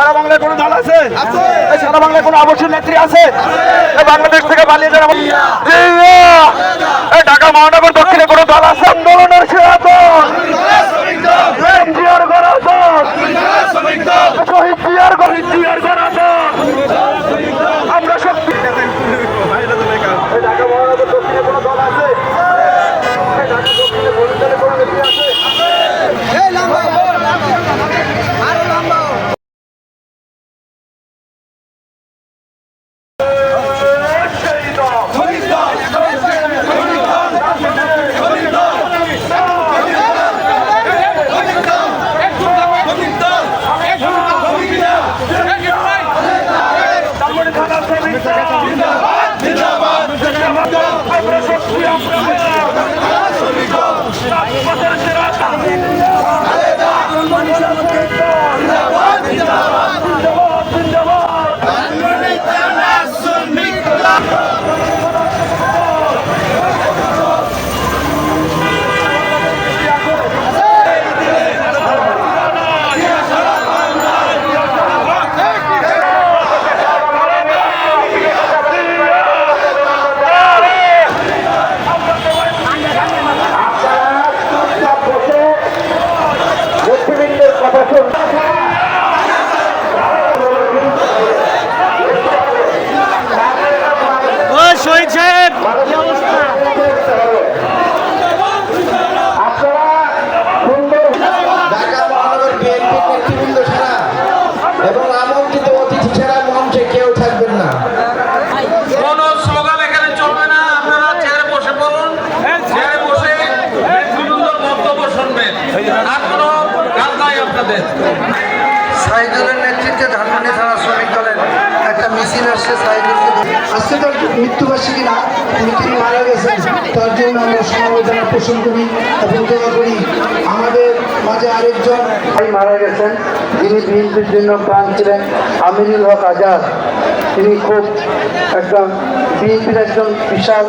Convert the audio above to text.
সারা বাংলায় কোনো দল আছে? এই সারা বাংলায় কোনো আবশ্যক নেত্রী আছে? এই বাংলাদেশ থেকে পালিয়ে এই ঢাকা মহানগর দক্ষিণে কোনো দল আছে আন্দোলনের সেরা দল এনজিআর করা দল শহীদ জিয়ার শহীদ জিয়ার করা দল আমরা শক্তি এই ঢাকা মহানগর দক্ষিণে কোনো দল আছে এই ঢাকা দক্ষিণে ভোটদানে কোনো নেত্রী আছে সেই দল তারপরে থানা শ্রমিক আমরা শক্তি আমরা আপনাদের। সাইদুলের নেতৃত্বে ধানমন্ডি থানা শ্রমিক দলের একটা মিছিল আসছে সাইদুলকে আজকে তার মৃত্যুবার্ষিকীরা না তিনি মারা গেছেন তার জন্য আমরা সমবেদনা পোষণ করি এবং করি। আমাদের মাঝে আরেকজন মারা গেছেন, যিনি বিএনপির জন্য প্রাণ ছিলেন আমিরুল হক আজাদ। তিনি খুব একদম বিএনপির একজন বিশাল